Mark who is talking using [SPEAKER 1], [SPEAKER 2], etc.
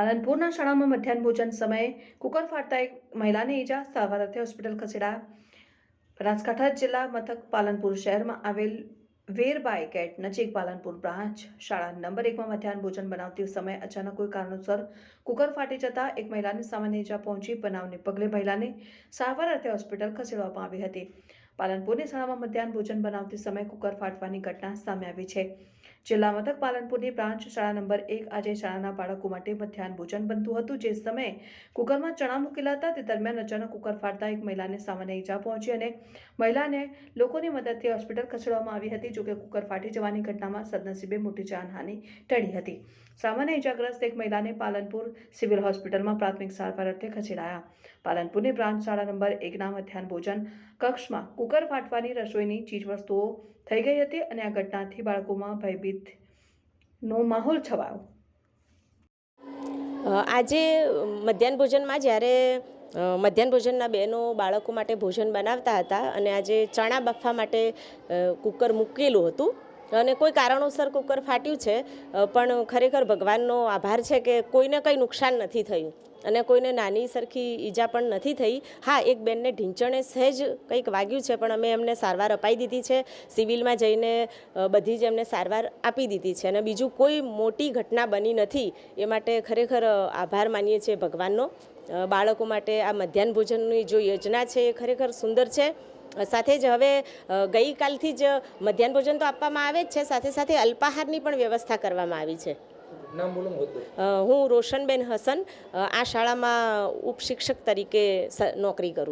[SPEAKER 1] પાલનપુરના શાળામાં મધ્યાહન ભોજન સમયે કુકર ફાટતા એક મહિલાને ઈજા, સારવાર અર્થે હોસ્પિટલ ખસેડાયા બનાસકાંઠા જિલ્લા મથક પાલનપુર શહેરમાં આવેલ વેરબાઈ ગેટ નજીક પાલનપુર બ્રાન્ચ. શાળા નંબર એકમાં મધ્યાહન ભોજન બનાવતી સમયે અચાનક કોઈ કારણોસર કુકર ફાટી જતા એક મહિલાને સામાન્ય ઈજા પહોંચી. બનાવને પગલે મહિલાને સારવાર અર્થે હોસ્પિટલ ખસેડવામાં આવી હતી. પાલનપુરની શાળામાં મધ્યાહન ભોજન બનાવતી સમયે કુકર ફાટવાની ઘટના સામે આવી છે. જિલ્લા મથક પાલનપુરની બ્રાન્ચ શાળા નંબર એક આજે શાળાના બાળકો માટે મધ્યાહન ભોજન બનતું હતું. જે સમયે કુકરમાં ચણા મૂકેલા હતા, તે દરમિયાન અચાનક કુકર ફાટતા એક મહિલાને સામાન્ય ઈજા પહોંચી અને મહિલાને લોકોની મદદથી હોસ્પિટલ ખસેડવામાં આવી હતી, જોકે કુકર ફાટી જવાની ઘટનામાં સદનસીબે મોટી જાનહાની ટળી હતી. સામાન્ય ઈજાગ્રસ્ત એક મહિલાને પાલનપુર સિવિલ હોસ્પિટલમાં પ્રાથમિક સારવાર અર્થે ખસેડાયા. પાલનપુરની બ્રાન્ચ શાળા નંબર એકના મધ્યાહન ભોજન કક્ષમાં કુકર ફાટવાની રસોઈની ચીજવસ્તુઓ થઈ ગઈ હતી અને આ ઘટનાથી બાળકોમાં ભયભીતનો માહોલ છવાયો.
[SPEAKER 2] આજે મધ્યાહન ભોજનમાં જ્યારે મધ્યાહન ભોજનના બહેનો બાળકો માટે ભોજન બનાવતા હતા અને આજે ચણા બફવા માટે કુકર મૂકેલું હતું અને કોઈ કારણોસર કુકર ફાટ્યું છે પણ ખરેખર ભગવાનનો આભાર છે કે કોઈને કંઈ નુકસાન નથી થયું. અને કોઈને નાની સરખી ઈજા પણ નથી થઈ. હા, એક બેનને ઢીંચણે સહેજ કંઈક વાગ્યું છે, પણ અમે એમને સારવાર અપાઈ દીધી છે. સિવિલમાં જઈને બધી જ એમને સારવાર આપી દીધી છે. અને બીજું કોઈ મોટી ઘટના બની નથી, એ માટે ખરેખર આભાર માનીએ છીએ ભગવાનનો. બાળકો માટે આ મધ્યાહન ભોજનની જો યોજના છે, એ ખરેખર સુંદર છે. સાથે જ હવે ગઈકાલથી જ મધ્યાહન ભોજન તો આપવામાં આવે જ છે, સાથે સાથે અલ્પાહારની પણ વ્યવસ્થા કરવામાં આવી છે. હું રોશનબેન હસન આ શાળામાં ઉપશિક્ષક તરીકે નોકરી કરું